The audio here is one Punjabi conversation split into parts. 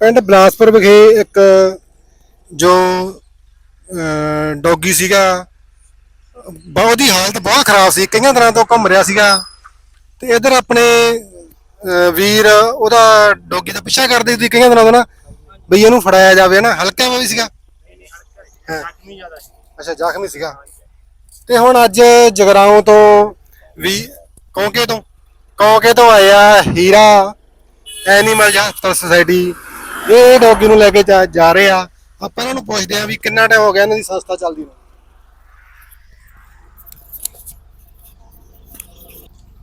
ਪਿੰਡ ਬਲਾਸਪੁਰ ਵਿਖੇ ਇੱਕ ਜੋ ਡੌਗੀ ਸੀਗਾ ਬਹੁਤ ਹੀ ਹਾਲਤ ਬਹੁਤ ਖਰਾਬ ਸੀ, ਕਈਆਂ ਤਰ੍ਹਾਂ ਤੋਂ ਘੁੰਮ ਰਿਹਾ ਸੀਗਾ। ਤੇ ਇਧਰ ਆਪਣੇ ਵੀਰ, ਉਹਦਾ ਡੌਗੀ ਦਾ ਪਿੱਛਾ ਕਰਦੇ ਸੀ, ਕਈਆਂ ਤਰ੍ਹਾਂ ਤੋਂ ਨਾ, ਬਈ ਇਹਨੂੰ ਫੜਾਇਆ ਜਾਵੇ ਨਾ ਹਲਕਾ ਵੀ ਸੀਗਾ। ਹਾਂ। ਅੱਛਾ, ਜ਼ਖਮੀ ਸੀਗਾ। ਤੇ ਹੁਣ ਅੱਜ ਜਗਰਾਉਂ ਤੋਂ ਵੀ, ਕੌਂਕੇ ਤੋਂ ਕੌਂਕੇ ਤੋਂ ਆਇਆ ਹੀਰਾ ਐਨੀਮਲ ਹਸਪਤਾਲ ਸੁਸਾਇਟੀ। ਇਹ ਡੌਗੀ ਨੂੰ ਲੈ ਕੇ ਜਾ- ਜਾ ਰਹੇ ਆ। ਆਪਾਂ ਇਹਨਾਂ ਨੂੰ ਪੁੱਛਦੇ ਆ ਵੀ ਕਿੰਨਾ ਟਾਈਮ ਹੋ ਗਿਆ ਇਹਨਾਂ ਦੀ ਸੰਸਥਾ ਚੱਲਦੀ ਨੂੰ।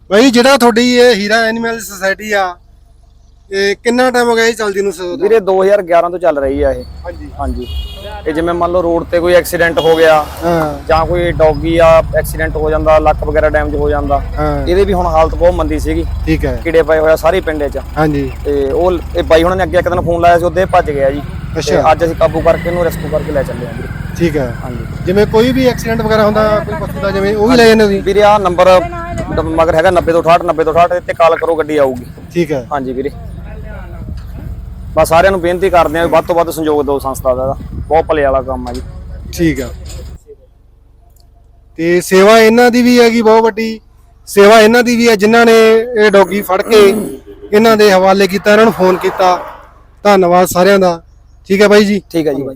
ਬਈ ਜਿਹੜਾ ਤੁਹਾਡੀ ਇਹ ਹੀਰਾ ਐਨੀਮਲ ਸੁਸਾਇਟੀ ਆ ਇਹ ਕਿੰਨਾ ਟਾਈਮ ਹੋ ਗਿਆ ਇਹ ਚੱਲਦੀ ਨੂੰ ਸ- ਵੀਰੇ 2011 ਤੋਂ ਚੱਲ ਰਹੀ ਆ ਇਹ। ਹਾਂਜੀ। ਹਾਂਜੀ। ਇਹ ਜਿਵੇਂ ਮੰਨ ਲਓ ਰੋਡ ਤੇ ਕੋਈ ਐਕਸੀਡੈਂਟ ਹੋ ਗਿਆ ਹਾਂ। ਜਾਂ ਕੋਈ ਡੌਗੀ ਆ ਐਕਸੀਡੈਂਟ ਹੋ ਜਾਂਦਾ ਲੱਕ ਵਗੈਰਾ ਡੈਮੇਜ ਹੋ ਜਾਂਦਾ ਹਾਂ। ਇਹਦੇ ਵੀ ਹੁਣ ਹਾਲਤ ਬਹੁਤ ਮੰਦੀ ਸੀਗੀ। ਠੀਕ ਹੈ। ਕੀੜੇ ਪਏ ਹੋਇਆ ਸਾਰੇ ਪਿੰਡੇ 'ਚ। ਹਾਂਜੀ। ਤੇ ਉਹ ਇਹ ਬਾਈ ਉਹਨਾਂ ਨੇ ਅੱਗੇ ਇੱਕ ਦਿਨ ਫੋਨ ਲਾਇਆ ਸੀ ਉਹਦੇ ਭੱਜ ਗਿਆ ਜੀ। ਤੇ ਅੱਛਾ। ਅੱਜ ਅਸੀਂ ਕਾਬੂ ਕਰਕੇ ਇਹਨੂੰ ਰੈਸਕਿਊ ਕਰਕੇ ਲੈ ਚੱਲੇ ਆਂ ਵੀਰੇ ਠੀਕ ਹੈ। ਹਾਂਜੀ। ਜਿਵੇਂ ਕੋਈ ਵੀ ਐਕਸੀਡੈਂਟ ਵਗੈਰਾ ਹੁੰਦਾ ਕੋਈ ਪਸ਼ੂ ਦਾ ਜਿਵੇਂ ਉਹ ਵੀ ਲੈ ਜਾਂਦੇ ਤੁਸੀਂ? ਵੀਰੇ ਆ ਨੰਬਰ ਮਗਰ ਹੈਗਾ 90 ਤੋਂ 68 90 ਤੋਂ 68 ਤੇ ਕਾਲ ਕਰੋ ਗੱਡੀ ਆਊਗੀ। ਠੀਕ ਹੈ। ਹਾਂਜੀ ਵੀਰੇ। ਬਸ ਸਾਰਿਆਂ ਨੂੰ ਬੇਨਤੀ ਕਰਦੇ ਆਂ ਵੱਧ ਤੋਂ ਵੱਧ ਸਹਿਯੋਗ ਦਿਓ ਸੰਸਥਾ ਦਾ। ਬਹੁਤ ਭਲੇ ਵਾਲਾ ਕੰਮ ਆ ਜੀ। ਠੀਕ ਆ। ਤੇ ਸੇਵਾ ਇਹਨਾਂ ਦੀ ਵੀ ਹੈਗੀ ਬਹੁਤ ਵੱਡੀ। ਸੇਵਾ ਇਹਨਾਂ ਦੀ ਵੀ ਹੈ ਜਿਨ੍ਹਾਂ ਨੇ ਇਹ ਡੌਗੀ ਫੜ ਕੇ ਇਹਨਾਂ ਦੇ ਹਵਾਲੇ ਕੀਤਾ ਇਹਨਾਂ ਨੂੰ ਫੋਨ ਕੀਤਾ। ਧੰਨਵਾਦ ਸਾਰਿਆਂ ਦਾ। ਠੀਕ ਹੈ ਬਾਈ ਜੀ? ਠੀਕ ਹੈ ਜੀ ਬਾਈ।